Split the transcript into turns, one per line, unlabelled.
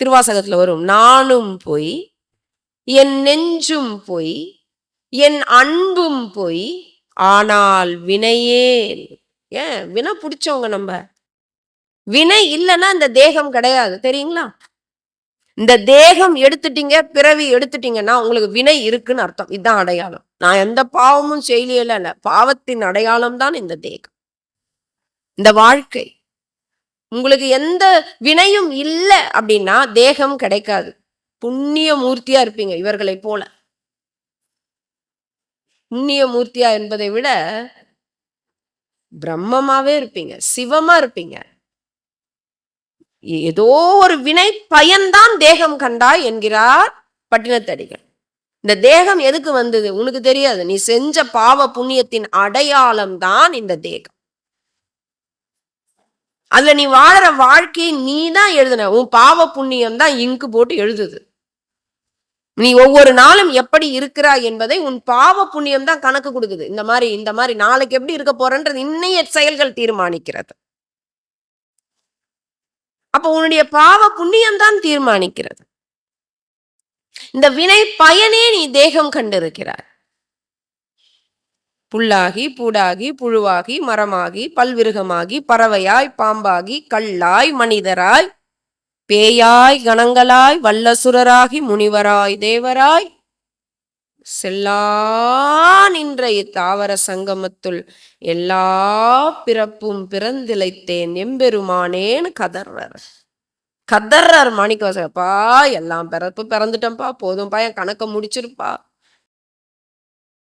திருவாசகத்தில் வரும் நானும் போய் என் நெஞ்சும் போய் என் அன்பும் பொய் ஆனால் வினையே ஏன்? வினை பிடிச்சவங்க நம்ம. வினை இல்லைன்னா இந்த தேகம் கிடையாது தெரியுங்களா? இந்த தேகம் எடுத்துட்டீங்க பிறவி எடுத்துட்டீங்கன்னா உங்களுக்கு வினை இருக்குன்னு அர்த்தம். இதுதான் அடையாளம். நான் எந்த பாவமும் செய்யல இல்லை பாவத்தின் அடையாளம் தான் இந்த தேகம். இந்த வாழ்க்கை. உங்களுக்கு எந்த வினையும் இல்லை அப்படின்னா தேகம் கிடைக்காது. புண்ணிய மூர்த்தியா இருப்பீங்க இவர்களை போல. புண்ணிய மூர்த்தியா என்பதை விட பிரம்மமாவே இருப்பீங்க சிவமா இருப்பீங்க. ஏதோ ஒரு வினை பயன்தான் தேகம் கண்டாய் என்கிறார் பட்டினத்தடிகள். இந்த தேகம் எதுக்கு வந்தது? உனக்கு தெரியாது. நீ செஞ்ச பாவ புண்ணியத்தின் அடையாளம் தான் இந்த தேகம். அதுல நீ வாழற வாழ்க்கையை நீ தான் எழுதுன. உன் பாவ புண்ணியம் தான் இங்கு போட்டு எழுதுது. நீ ஒவ்வொரு நாளும் எப்படி இருக்கிறாய் என்பதை உன் பாவ புண்ணியம் தான் கணக்கு கொடுக்குது. இந்த மாதிரி இந்த மாதிரி நாளைக்கு எப்படி இருக்க போறன்றது இன்னைய செயல்கள் தீர்மானிக்கிறது. அப்ப உன்னுடைய பாவ புண்ணியம் தான் தீர்மானிக்கிறது. இந்த வினை பயனே நீ தேகம் கண்டிருக்கிறார் புல்லாகி பூடாகி புழுவாகி மரமாகி பல்விருகமாகி பறவையாய் பாம்பாகி கல்லாய் மனிதராய் பேயாய் கணங்களாய் வல்லசுரராகி முனிவராய் தேவராய் செல்லா நின்ற இத்தாவர சங்கமத்துள் எல்லா பிறப்பும் பிறந்திழைத்தேன். எம்பெருமானேன்னு கதர்றார் கதர்றார் மாணிக்கவாசகப்பா எல்லாம் பிறப்பு பிறந்துட்டேன்ப்பா போதும்ப்பா என் கணக்கை முடிச்சிருப்பா.